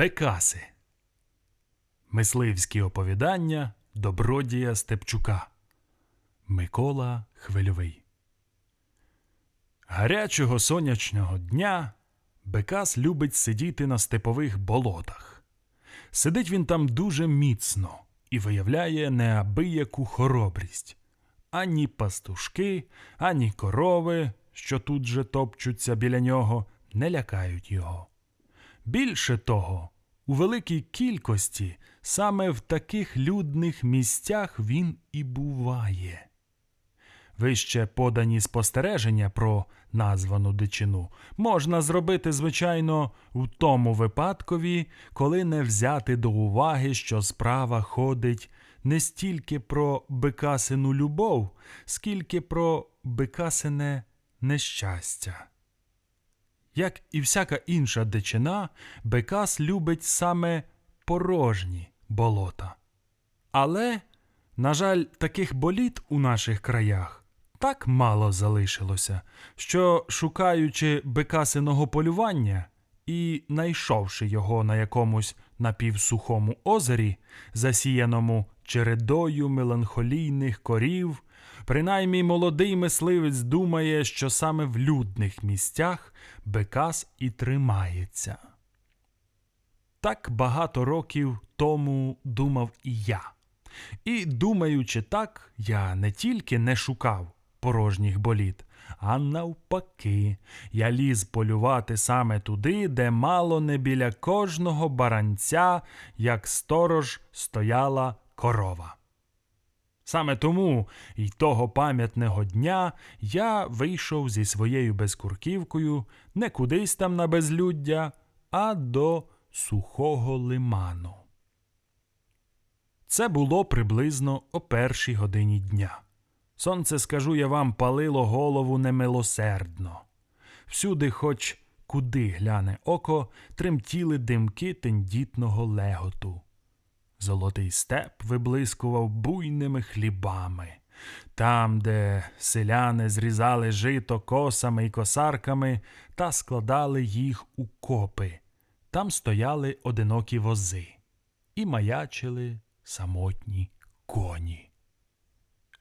Бекаси. Мисливські оповідання Добродія Степчука. Микола Хвильовий. Гарячого сонячного дня Бекас любить сидіти на степових болотах. Сидить він там дуже міцно і виявляє неабияку хоробрість. Ані пастушки, ані корови, що тут же топчуться біля нього, не лякають його. Більше того, у великій кількості саме в таких людних місцях він і буває. Вище подані спостереження про названу дичину можна зробити, звичайно, у тому випадкові, коли не взяти до уваги, що справа ходить не стільки про бекасину любов, скільки про бекасине нещастя. Як і всяка інша дичина, Бекас любить саме порожні болота. Але, на жаль, таких боліт у наших краях так мало залишилося, що, шукаючи бекасиного полювання і найшовши його на якомусь напівсухому озері, засіяному чередою меланхолійних корів, Принаймні молодий мисливець думає, що саме в людних місцях Бекас і тримається. Так багато років тому думав і я. І, думаючи так, я не тільки не шукав порожніх боліт, а навпаки, я ліз полювати саме туди, де мало не біля кожного баранця, як сторож стояла корова. Саме тому й того пам'ятного дня я вийшов зі своєю безкурківкою не кудись там на безлюддя, а до сухого лиману. Це було приблизно о першій годині дня. Сонце, скажу я вам, палило голову немилосердно. Всюди, хоч куди гляне око, тремтіли димки тендітного леготу. Золотий степ виблискував буйними хлібами. Там, де селяни зрізали жито косами і косарками та складали їх у копи, там стояли одинокі вози і маячили самотні коні.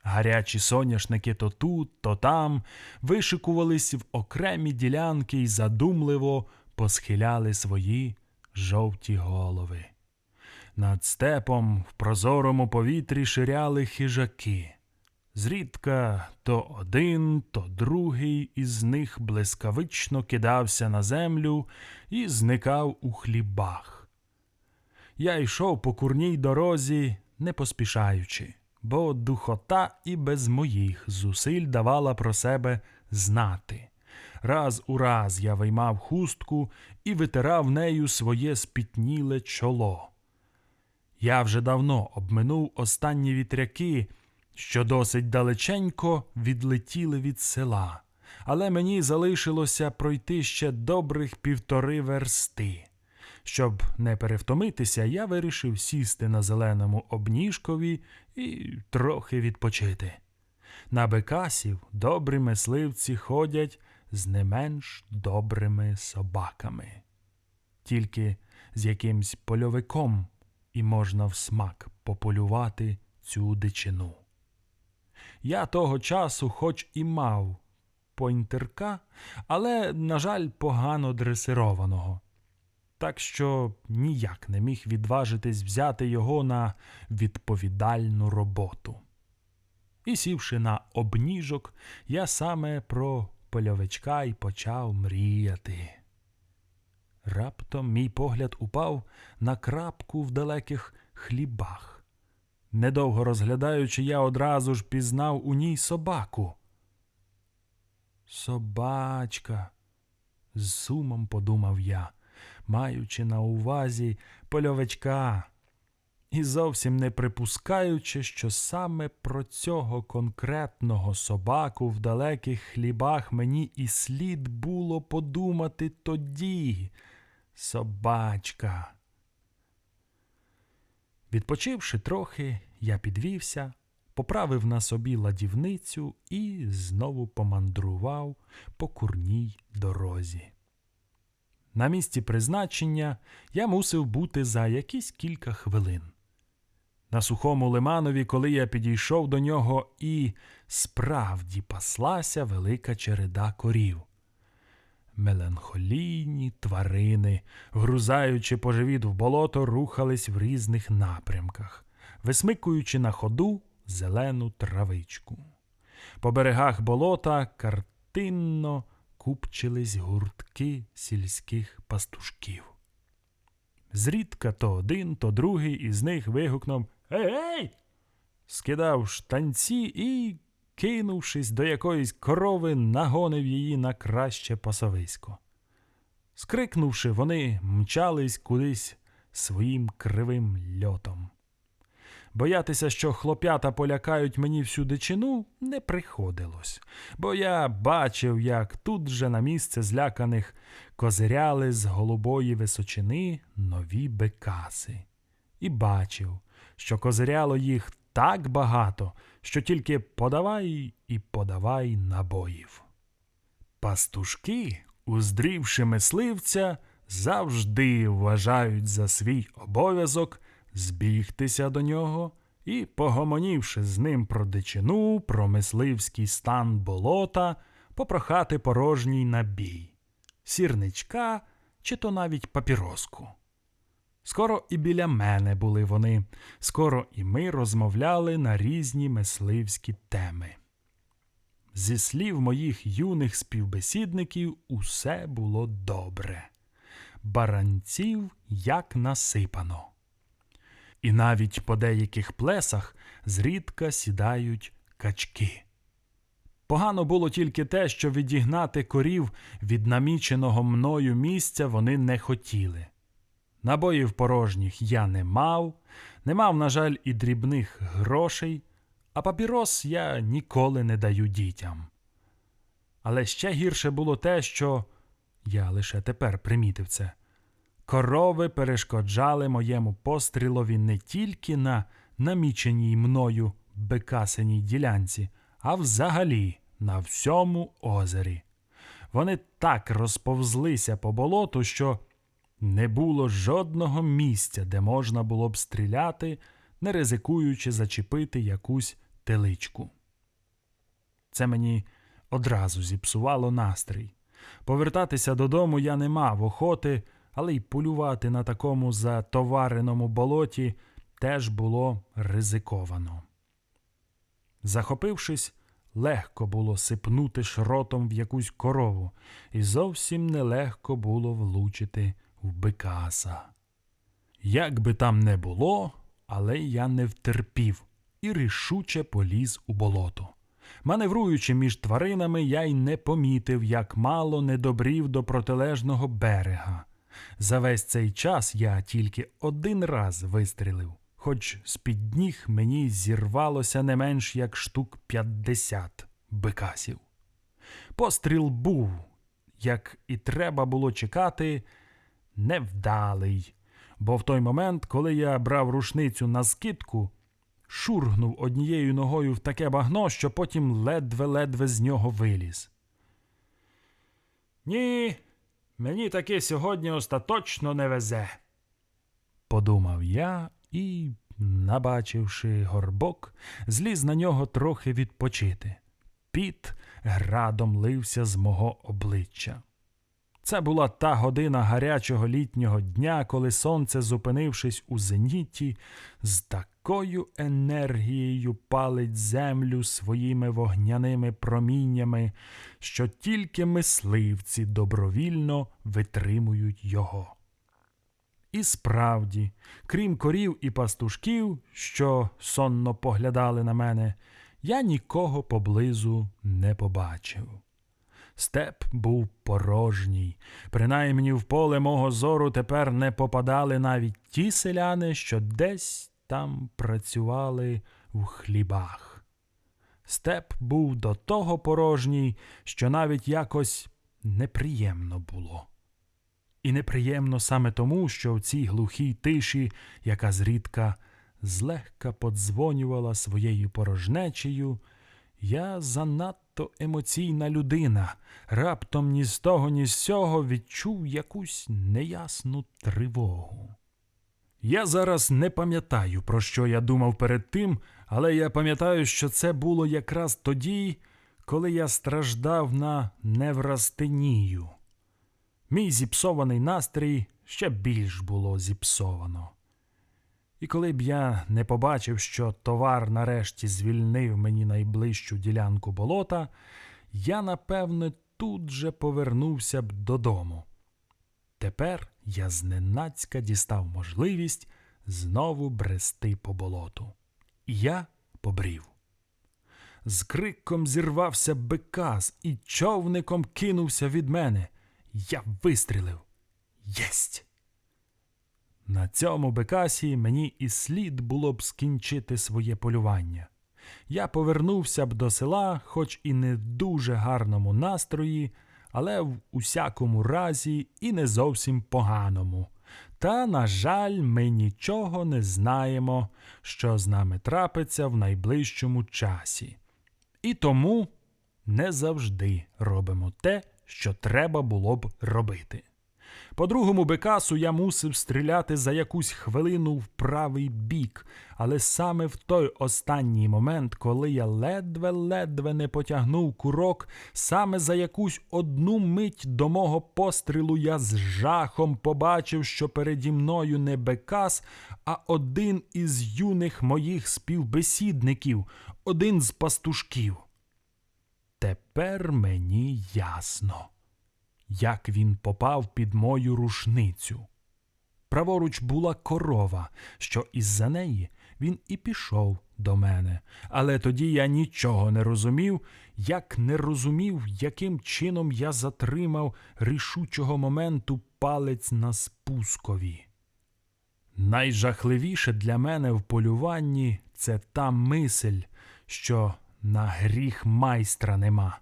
Гарячі соняшники то тут, то там вишикувались в окремі ділянки і задумливо посхиляли свої жовті голови. Над степом в прозорому повітрі ширяли хижаки. Зрідка то один, то другий із них блискавично кидався на землю і зникав у хлібах. Я йшов по курній дорозі, не поспішаючи, бо духота і без моїх зусиль давала про себе знати. Раз у раз я виймав хустку і витирав нею своє спітніле чоло. Я вже давно обминув останні вітряки, що досить далеченько відлетіли від села, але мені залишилося пройти ще добрих півтори версти. Щоб не перевтомитися, я вирішив сісти на зеленому обніжкові і трохи відпочити. На бекасів добрі мисливці ходять з не менш добрими собаками, тільки з якимсь польовиком і можна в смак пополювати цю дичину. Я того часу, хоч і мав пойнтерка, але, на жаль, погано дресированого. Так що ніяк не міг відважитись взяти його на відповідальну роботу. І сівши на обніжок, я саме про польовичка й почав мріяти. Раптом мій погляд упав на крапку в далеких хлібах. Недовго розглядаючи, я одразу ж пізнав у ній собаку. Собачка, з сумом подумав я, маючи на увазі польовичка, і зовсім не припускаючи, що саме про цього конкретного собаку в далеких хлібах мені і слід було подумати тоді. Собачка. Відпочивши трохи, я підвівся, поправив на собі ладівницю і знову помандрував по курній дорозі. на місці призначення я мусив бути за якісь кілька хвилин. На сухому лиманові, коли я підійшов до нього, і справді паслася велика череда корів. Меланхолійні тварини, грузаючи по живіт в болото, рухались в різних напрямках, висмикуючи на ходу зелену травичку. По берегах болота картинно купчились гуртки сільських пастушків. Зрідка то один, то другий із них вигукнув Ей! ей!» скидав штанці і, кинувшись до якоїсь корови, нагонив її на краще пасовисько. Скрикнувши, вони мчались кудись своїм кривим льотом. Боятися, що хлоп'ята полякають мені всю дичину, не приходилось, бо я бачив, як тут же на місце зляканих козиряли з голубої височини нові бекаси. І бачив, що козиряло їх так багато, що тільки подавай і подавай набоїв. Пастушки, уздрівши мисливця, завжди вважають за свій обов'язок збігтися до нього і, погомонівши з ним про дичину, про мисливський стан болота, попрохати порожній набій, сірничка чи то навіть папіроску. Скоро і біля мене були вони, скоро і ми розмовляли на різні мисливські теми. Зі слів моїх юних співбесідників усе було добре. Баранців як насипано. І навіть по деяких плесах зрідка сідають качки. Погано було тільки те, що відігнати корів від наміченого мною місця вони не хотіли. Набоїв порожніх я не мав, не мав, на жаль, і дрібних грошей, а папірос я ніколи не даю дітям. Але ще гірше було те, що я лише тепер примітив це. Корови перешкоджали моєму пострілові не тільки на наміченій мною бекасеній ділянці, а взагалі на всьому озері. Вони так розповзлися по болоту, що не було жодного місця, де можна було б стріляти, не ризикуючи зачепити якусь теличку. Це мені одразу зіпсувало настрій. Повертатися додому я не мав охоти, але й полювати на такому затовареному болоті теж було ризиковано. Захопившись, легко було сипнути шротом в якусь корову, і зовсім нелегко було влучити в Бекаса. Як би там не було, але я не втерпів і рішуче поліз у болото. Маневруючи між тваринами, я й не помітив, як мало не добрів до протилежного берега. За весь цей час я тільки один раз вистрілив, хоч з-під ніг мені зірвалося не менш як штук п'ятдесят бекасів. Постріл був, як і треба було чекати, невдалий, бо в той момент, коли я брав рушницю на скидку, шургнув однією ногою в таке багно, що потім ледве-ледве з нього виліз. Ні, мені таки сьогодні остаточно не везе, подумав я і, набачивши горбок, зліз на нього трохи відпочити. Піт градом лився з мого обличчя. Це була та година гарячого літнього дня, коли сонце, зупинившись у зеніті, з такою енергією палить землю своїми вогняними проміннями, що тільки мисливці добровільно витримують його. І справді, крім корів і пастушків, що сонно поглядали на мене, я нікого поблизу не побачив. Степ був порожній. Принаймні в поле мого зору тепер не попадали навіть ті селяни, що десь там працювали в хлібах. Степ був до того порожній, що навіть якось неприємно було. І неприємно саме тому, що в цій глухій тиші, яка зрідка злегка подзвонювала своєю порожнечею, я занадто надто емоційна людина. Раптом ні з того, ні з сього відчув якусь неясну тривогу. Я зараз не пам'ятаю, про що я думав перед тим, але я пам'ятаю, що це було якраз тоді, коли я страждав на неврастенію. Мій зіпсований настрій ще більш було зіпсовано. І коли б я не побачив, що товар нарешті звільнив мені найближчу ділянку болота, я, напевне, тут же повернувся б додому. Тепер я зненацька дістав можливість знову брести по болоту. І я побрів. З криком зірвався бекас і човником кинувся від мене. Я вистрілив. Єсть! На цьому бекасі мені і слід було б скінчити своє полювання. Я повернувся б до села, хоч і не в дуже гарному настрої, але в усякому разі і не зовсім поганому. Та, на жаль, ми нічого не знаємо, що з нами трапиться в найближчому часі. І тому не завжди робимо те, що треба було б робити. По другому бекасу я мусив стріляти за якусь хвилину в правий бік, але саме в той останній момент, коли я ледве-ледве не потягнув курок, саме за якусь одну мить до мого пострілу я з жахом побачив, що переді мною не бекас, а один із юних моїх співбесідників, один з пастушків. Тепер мені ясно як він попав під мою рушницю. Праворуч була корова, що із-за неї він і пішов до мене, але тоді я нічого не розумів, як не розумів, яким чином я затримав рішучого моменту палець на спускові. Найжахливіше для мене в полюванні це та мисль, що на гріх майстра нема.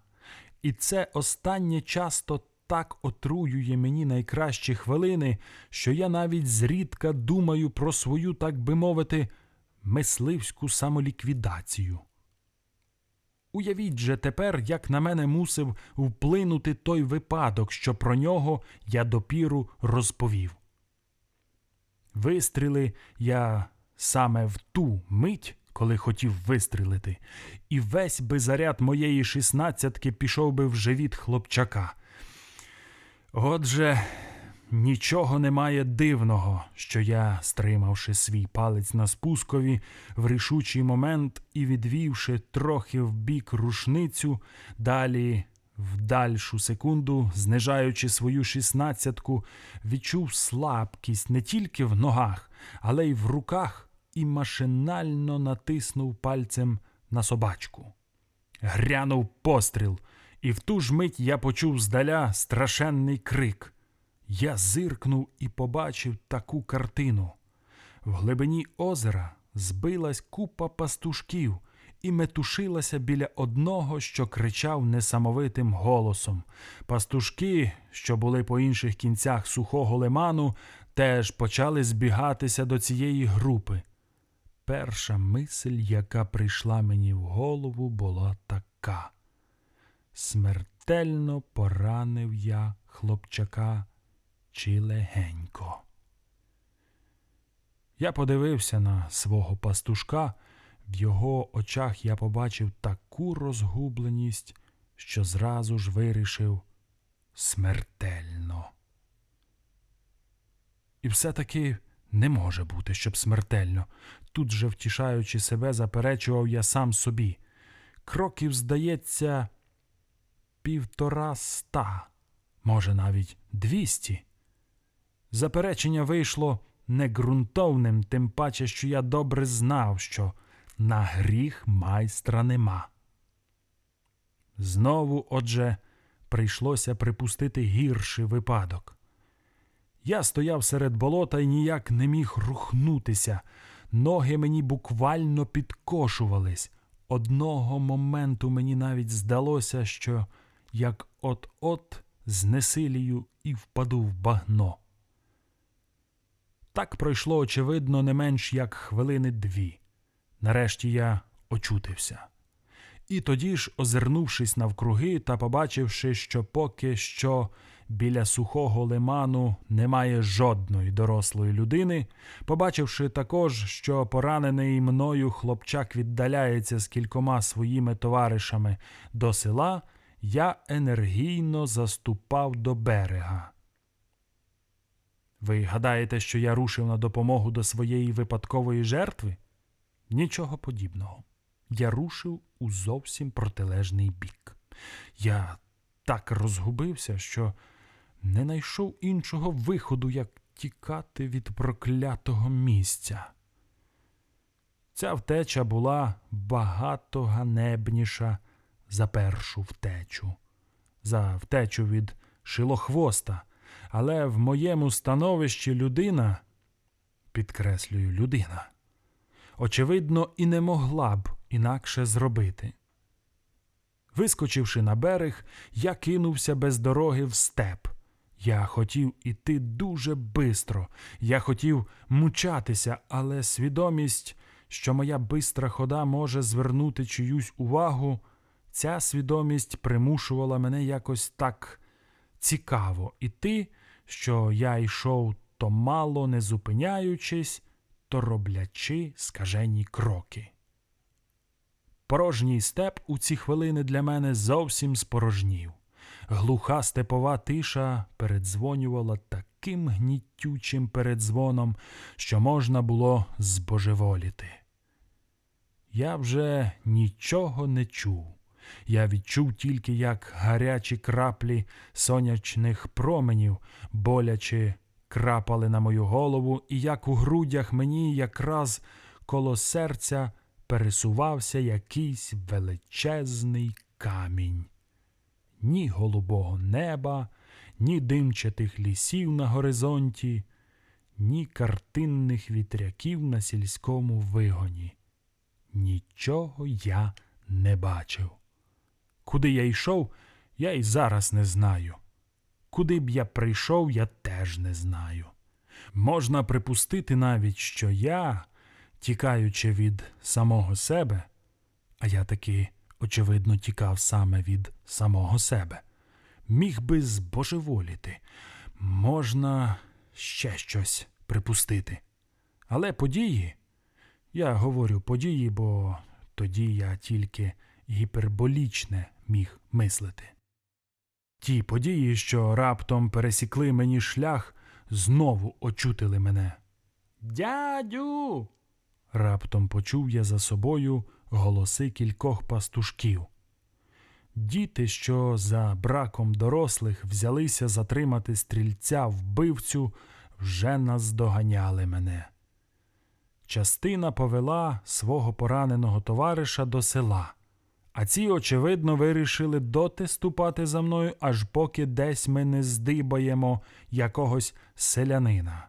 І це останнє часто так отруює мені найкращі хвилини, що я навіть зрідка думаю про свою, так би мовити, мисливську самоліквідацію. Уявіть же тепер, як на мене мусив вплинути той випадок, що про нього я допіру розповів. Вистріли я саме в ту мить, коли хотів вистрілити, і весь би заряд моєї шістнадцятки пішов би в живіт хлопчака. Отже, нічого немає дивного, що я, стримавши свій палець на спускові, в рішучий момент і відвівши трохи в бік рушницю, далі в дальшу секунду, знижаючи свою шістнадцятку, відчув слабкість не тільки в ногах, але й в руках, і машинально натиснув пальцем на собачку. Грянув постріл і в ту ж мить я почув здаля страшенний крик. Я зиркнув і побачив таку картину. В глибині озера збилась купа пастушків і метушилася біля одного, що кричав несамовитим голосом. Пастушки, що були по інших кінцях сухого лиману, теж почали збігатися до цієї групи. Перша мисль, яка прийшла мені в голову, була така. Смертельно поранив я хлопчака чи легенько. Я подивився на свого пастушка, в його очах я побачив таку розгубленість, що зразу ж вирішив смертельно. І все-таки не може бути, щоб смертельно. Тут же, втішаючи себе, заперечував я сам собі. Кроків, здається, півтора ста, може, навіть двісті. Заперечення вийшло неґрунтовним, тим паче, що я добре знав, що на гріх майстра нема. Знову, отже, прийшлося припустити гірший випадок. Я стояв серед болота і ніяк не міг рухнутися. Ноги мені буквально підкошувались. Одного моменту мені навіть здалося, що як от-от знесилію і впаду в багно. Так пройшло, очевидно, не менш як хвилини дві. Нарешті я очутився. І тоді ж, озирнувшись навкруги та побачивши, що поки що біля сухого лиману немає жодної дорослої людини, побачивши також, що поранений мною хлопчак віддаляється з кількома своїми товаришами до села, я енергійно заступав до берега. Ви гадаєте, що я рушив на допомогу до своєї випадкової жертви? Нічого подібного. Я рушив у зовсім протилежний бік. Я так розгубився, що не знайшов іншого виходу, як тікати від проклятого місця. Ця втеча була багато ганебніша за першу втечу, за втечу від шилохвоста, але в моєму становищі людина, підкреслюю, людина, очевидно, і не могла б інакше зробити. Вискочивши на берег, я кинувся без дороги в степ. Я хотів іти дуже бистро, я хотів мучатися, але свідомість, що моя бистра хода може звернути чиюсь увагу, ця свідомість примушувала мене якось так цікаво іти, що я йшов то мало не зупиняючись, то роблячи скажені кроки. Порожній степ у ці хвилини для мене зовсім спорожнів. Глуха степова тиша передзвонювала таким гнітючим передзвоном, що можна було збожеволіти. Я вже нічого не чув. Я відчув тільки, як гарячі краплі сонячних променів боляче крапали на мою голову, і як у грудях мені якраз коло серця пересувався якийсь величезний камінь. Ні голубого неба, ні димчатих лісів на горизонті, ні картинних вітряків на сільському вигоні. Нічого я не бачив. Куди я йшов, я й зараз не знаю. Куди б я прийшов, я теж не знаю. Можна припустити навіть, що я, тікаючи від самого себе, а я таки, очевидно, тікав саме від самого себе, міг би збожеволіти. Можна ще щось припустити. Але події, я говорю події, бо тоді я тільки гіперболічне міг мислити. Ті події, що раптом пересікли мені шлях, знову очутили мене. Дядю. Раптом почув я за собою голоси кількох пастушків. Діти, що за браком дорослих взялися затримати стрільця вбивцю, вже наздоганяли мене. Частина повела свого пораненого товариша до села, а ці, очевидно, вирішили доти ступати за мною, аж поки десь ми не здибаємо якогось селянина.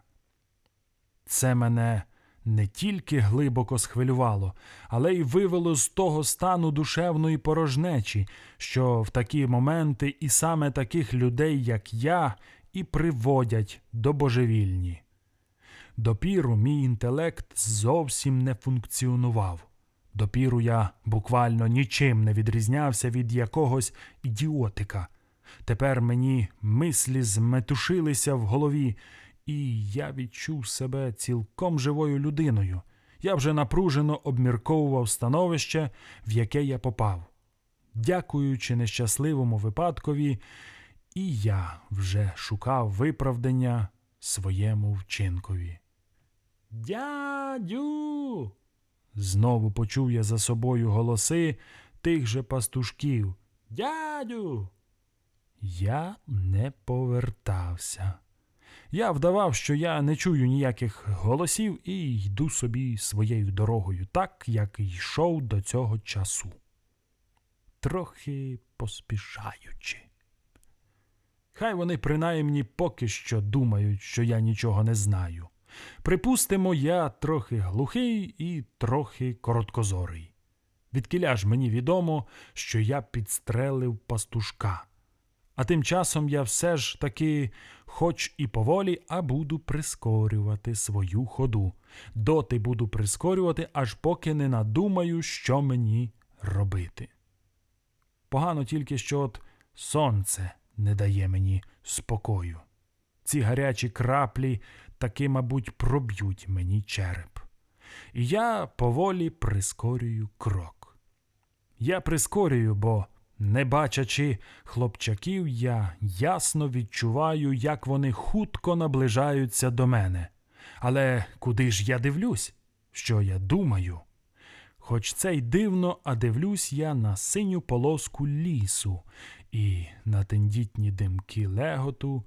Це мене не тільки глибоко схвилювало, але й вивело з того стану душевної порожнечі, що в такі моменти і саме таких людей, як я, і приводять до божевільні. Допіру мій інтелект зовсім не функціонував. Допіру я буквально нічим не відрізнявся від якогось ідіотика. Тепер мені мислі зметушилися в голові, і я відчув себе цілком живою людиною. Я вже напружено обмірковував становище, в яке я попав. Дякуючи нещасливому випадкові, і я вже шукав виправдання своєму вчинкові. Дядю. Знову почув я за собою голоси тих же пастушків. Дядю. Я не повертався. Я вдавав, що я не чую ніяких голосів і йду собі своєю дорогою, так, як йшов до цього часу. Трохи поспішаючи. Хай вони принаймні поки що думають, що я нічого не знаю. Припустимо, я трохи глухий і трохи короткозорий. Відкіля ж мені відомо, що я підстрелив пастушка. А тим часом я все ж таки, хоч і поволі, а буду прискорювати свою ходу. Доти буду прискорювати, аж поки не надумаю, що мені робити. Погано тільки, що от сонце не дає мені спокою. Ці гарячі краплі таки, мабуть, проб'ють мені череп. І я поволі прискорюю крок. Я прискорюю, бо, не бачачи хлопчаків, я ясно відчуваю, як вони хутко наближаються до мене. Але куди ж я дивлюсь? Що я думаю? Хоч це й дивно, а дивлюсь я на синю полоску лісу і на тендітні димки леготу,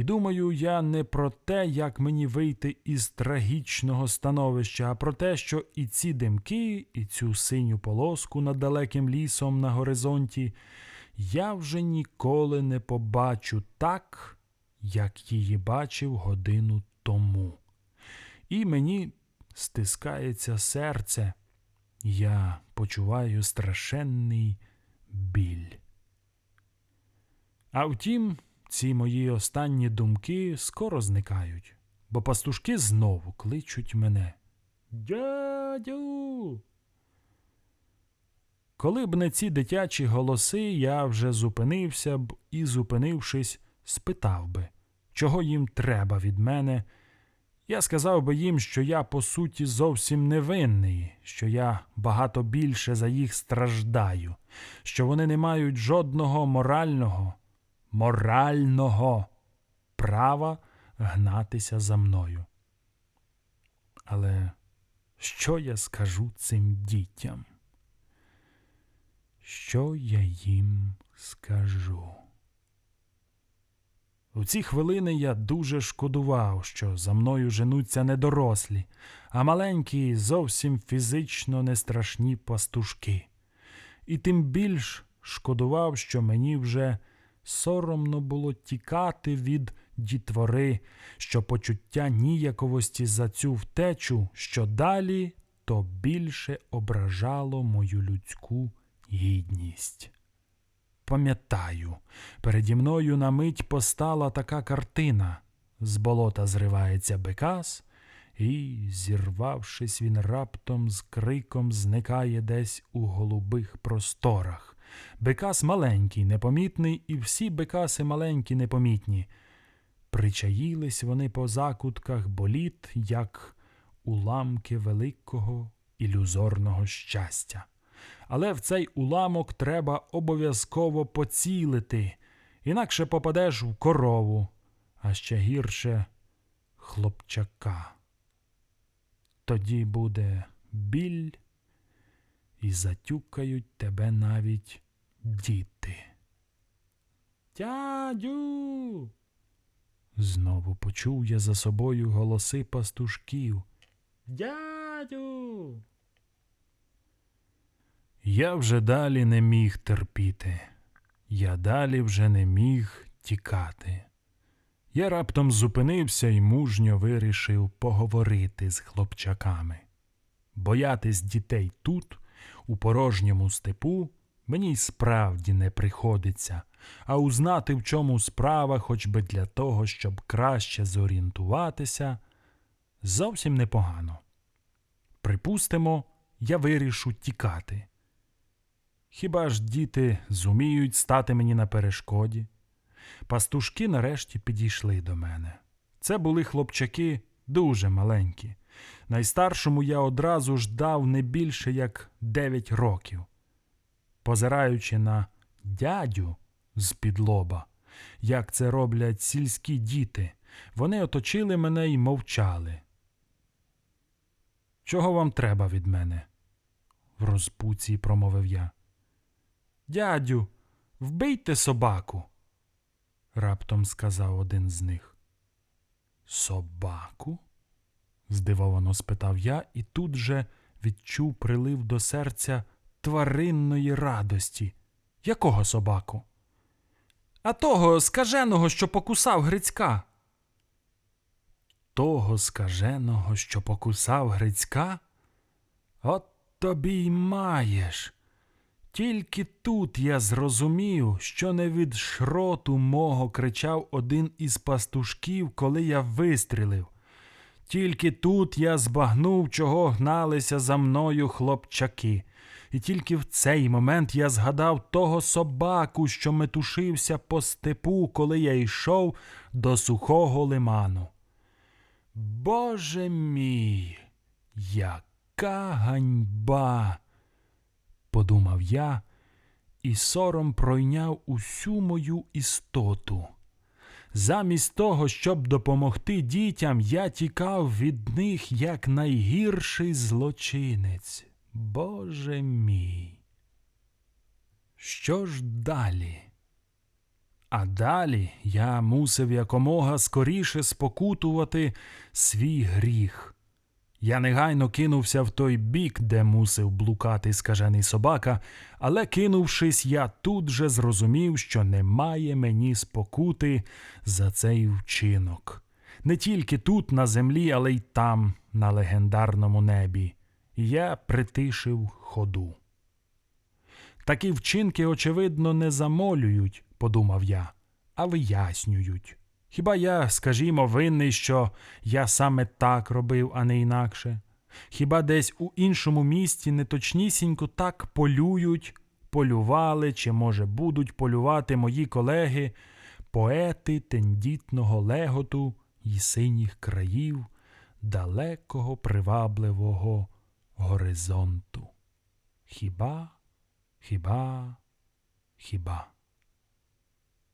і думаю я не про те, як мені вийти із трагічного становища, а про те, що і ці димки, і цю синю полоску над далеким лісом на горизонті я вже ніколи не побачу так, як її бачив годину тому. І мені стискається серце, я почуваю страшенний біль. А втім, ці мої останні думки скоро зникають, бо пастушки знову кличуть мене. Дядю. Коли б не ці дитячі голоси, я вже зупинився б і, зупинившись, спитав би, чого їм треба від мене. Я сказав би їм, що я по суті зовсім невинний, що я багато більше за їх страждаю, що вони не мають жодного морального, морального права гнатися за мною. Але що я скажу цим дітям? Що я їм скажу? У ці хвилини я дуже шкодував, що за мною женуться не дорослі, а маленькі, зовсім фізично нестрашні пастушки. І тим більш шкодував, що мені вже соромно було тікати від дітвори, що почуття ніяковості за цю втечу, що далі, то більше ображало мою людську гідність. Пам'ятаю, переді мною на мить постала така картина. З болота зривається бекас, і, зірвавшись, він раптом з криком зникає десь у голубих просторах. Бекас маленький, непомітний, і всі бекаси маленькі, непомітні. Причаїлись вони по закутках боліт, як уламки великого ілюзорного щастя. Але в цей уламок треба обов'язково поцілити, інакше попадеш в корову, а ще гірше хлопчака. Тоді буде біль, і затюкають тебе навіть діти. Дядю. Знову почув я за собою голоси пастушків. Дядю. Я вже далі не міг терпіти, я далі вже не міг тікати. Я раптом зупинився і мужньо вирішив поговорити з хлопчаками. Боятись дітей тут, у порожньому степу, мені й справді не приходиться, а узнати, в чому справа, хоч би для того, щоб краще зорієнтуватися, зовсім непогано. Припустимо, я вирішу тікати. Хіба ж діти зуміють стати мені на перешкоді? Пастушки нарешті підійшли до мене. Це були хлопчаки дуже маленькі. Найстаршому я одразу ж дав не більше як дев'ять років. Позираючи на дядю з-під лоба, як це роблять сільські діти, вони оточили мене і мовчали. Чого вам треба від мене? в розпуці промовив я. Дядю, вбийте собаку, раптом сказав один з них. Собаку? Здивовано спитав я і тут же відчув прилив до серця тваринної радості. Якого собаку? А того скаженого, що покусав Грицька. Того скаженого, що покусав Грицька? От тобі й маєш. Тільки тут я зрозумів, що не від шроту мого кричав один із пастушків, коли я вистрілив. Тільки тут я збагнув, чого гналися за мною хлопчаки. І тільки в цей момент я згадав того собаку, що метушився по степу, коли я йшов до сухого лиману. Боже мій, яка ганьба, подумав я, і сором пройняв усю мою істоту. Замість того, щоб допомогти дітям, я тікав від них як найгірший злочинець. Боже мій. Що ж далі? А далі я мусив якомога скоріше спокутувати свій гріх. Я негайно кинувся в той бік, де мусив блукати скажений собака, але кинувшись, я тут же зрозумів, що немає мені спокути за цей вчинок. Не тільки тут, на землі, але й там, на легендарному небі. Я притишив ходу. Такі вчинки, очевидно, не замолюють, подумав я, а вияснюють. Хіба я, скажімо, винний, що я саме так робив, а не інакше? Хіба десь у іншому місті неточнісінько так полюють, полювали чи, може, будуть полювати мої колеги, поети тендітного леготу й синіх країв, далекого привабливого горизонту? Хіба, хіба, хіба?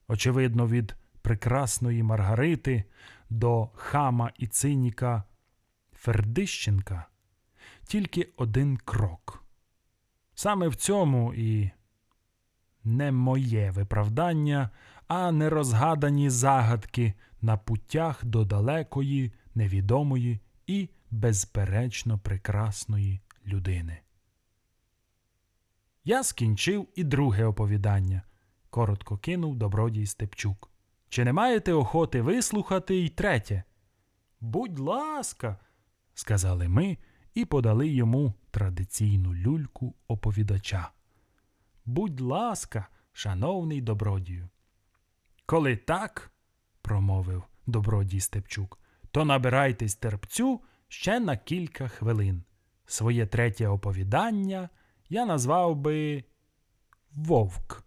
Очевидно, від прекрасної Маргарити до хама і циніка Фердищенка тільки один крок. Саме в цьому і не моє виправдання, а нерозгадані загадки на путях до далекої, невідомої і безперечно прекрасної людини. Я скінчив і друге оповідання, коротко кинув добродій Степчук. Чи не маєте охоти вислухати й третє? Будь ласка, сказали ми і подали йому традиційну люльку оповідача. Будь ласка, шановний добродію. Коли так, промовив добродій Степчук, то набирайтесь терпцю ще на кілька хвилин. Своє третє оповідання я назвав би Вовк.